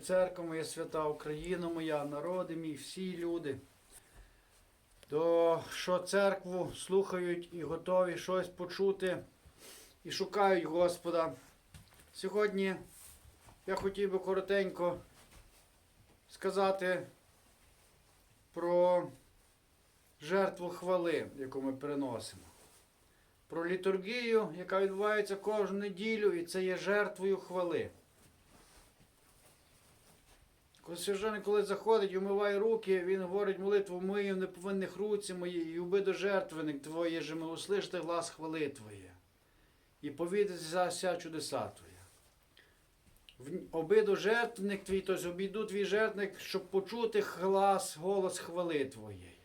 церква моя свята, Україна моя, народи мій, всі люди. То що церкву слухають і готові щось почути і шукають Господа. Сьогодні я хотів би коротенько сказати про жертву хвали, яку ми приносимо. Про літургію, яка відбувається кожну неділю, і це є жертвою хвали. Коли коли заходить і вмиває руки, він говорить молитву мию неповинних руці мої, і уби до жертвенник твоє, же ми услышите глас хвали Твоє, і повідаться вся чудеса Твоє. Обиду жертвник твій, тобто обійду твій жертвник, щоб почути глас, голос хвали Твоєї.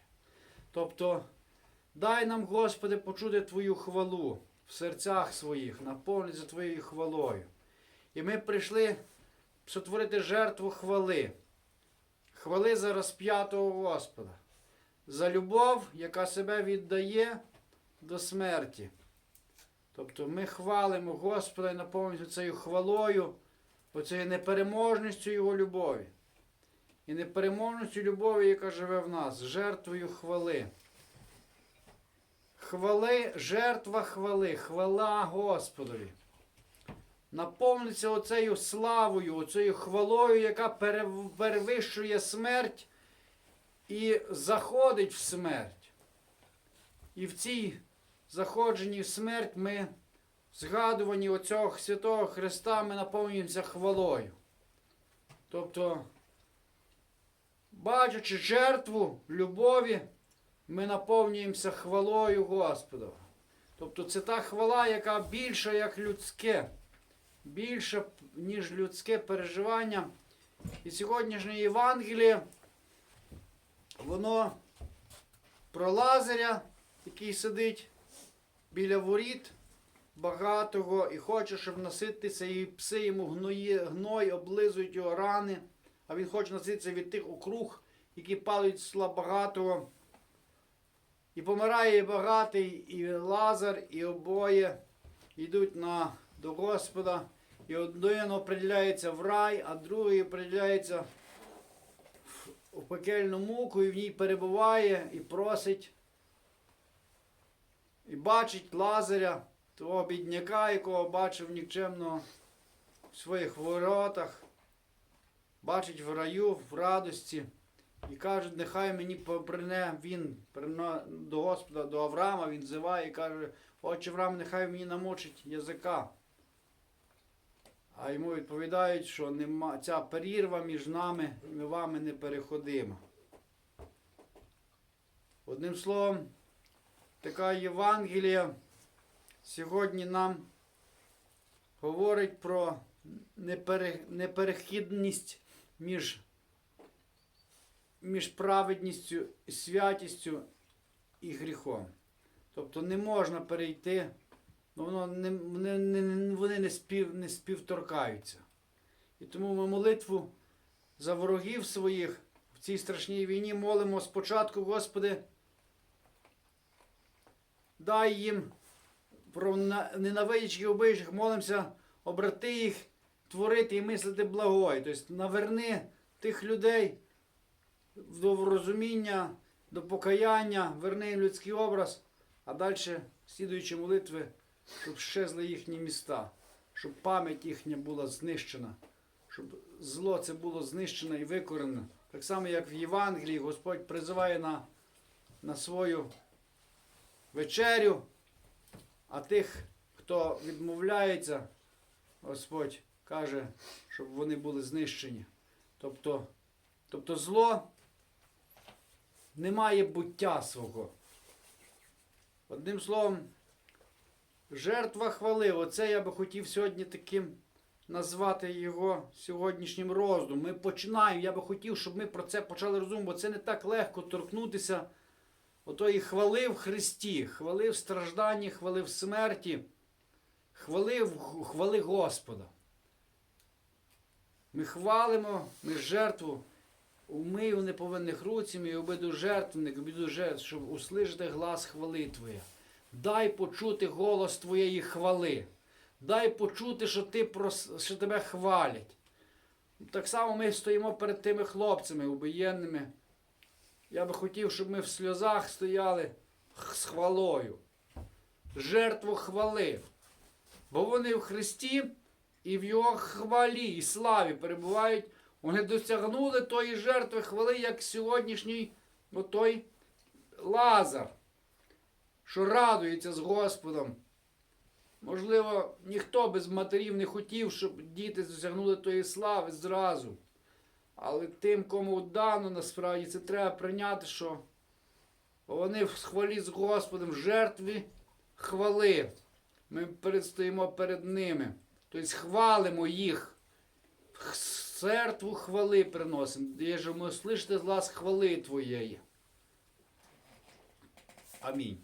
Тобто, дай нам, Господи, почути Твою хвалу в серцях своїх, наповниться Твоєю хвалою. І ми прийшли сотворити жертву хвали. Хвали за розп'ятого Господа, за любов, яка себе віддає до смерті. Тобто ми хвалимо Господа і наповнюємо цією хвалою, оцією непереможністю Його любові. І непереможністю любові, яка живе в нас, жертвою хвали. Хвали, жертва хвали, хвала Господові наповниться оцею славою, оцею хвалою, яка перевищує смерть і заходить в смерть. І в цій заходженні в смерть ми, в згадуванні оцього святого Христа, ми наповнюємося хвалою. Тобто, бачачи жертву любові, ми наповнюємося хвалою Господа. Тобто це та хвала, яка більша, як людське більше, ніж людське переживання. І сьогоднішнє Євангеліє, воно про Лазаря, який сидить біля воріт багатого і хоче, щоб насититися, і пси йому гної, гной, облизують його рани, а він хоче насититися від тих округ, які падають з сла багатого. І помирає і багатий, і Лазар, і обоє йдуть на, до Господа. І один определяється в рай, а другий определяється в- пекельну муку і в ній перебуває і просить. І бачить Лазаря, того бідняка, якого бачив нікчемного в своїх воротах, бачить в раю, в радості. І каже, нехай мені поприне він до Господа, до Авраама, він зиває і каже, отче Авраам, нехай мені намочить язика. А йому відповідають, що нема, ця перірва між нами ми вами не переходима. Одним словом, така Євангелія сьогодні нам говорить про неперехідність між, між праведністю, святістю і гріхом. Тобто не можна перейти Ну, воно не, вони, не, вони не, спів, не співторкаються. І тому ми молитву за ворогів своїх в цій страшній війні молимо спочатку, Господи, дай їм про ненавидячих і убийчих, молимося, обрати їх, творити і мислити благою. Тобто наверни тих людей до розуміння, до покаяння, верни людський образ, а далі, слідуючи молитви, щоб щезли їхні міста, щоб пам'ять їхня була знищена, щоб зло це було знищено і викорено. Так само, як в Євангелії Господь призиває на, на свою вечерю, а тих, хто відмовляється, Господь каже, щоб вони були знищені. Тобто, тобто зло не має буття свого. Одним словом, Жертва хвали. Оце я би хотів сьогодні таким назвати його сьогоднішнім роздумом. Ми починаємо. Я би хотів, щоб ми про це почали розуміти, бо це не так легко торкнутися отої хвали в Христі, хвали в стражданні, хвали в смерті, хвали, хвали Господа. Ми хвалимо, ми жертву. Умию неповинних руці, і обиду жертвник, обиду жертв, щоб услышати глас хвали Твоя. Дай почути голос Твоєї хвали. Дай почути, що, ти прос... що тебе хвалять. Так само ми стоїмо перед тими хлопцями убоєнними. Я би хотів, щоб ми в сльозах стояли з хвалою. Жертву хвали. Бо вони в Христі і в Його хвалі і славі перебувають. Вони досягнули тої жертви хвали, як сьогоднішній отой Лазар, що радується з Господом. Можливо, ніхто без матерів не хотів, щоб діти досягнули тої слави зразу. Але тим, кому дано, насправді це треба прийняти, що вони в хвалі з Господом, в жертві хвали. Ми передстоїмо перед ними. Тобто хвалимо їх. Жертву хвали приносимо. Ми слышите з глас хвали Твоєї. Амінь.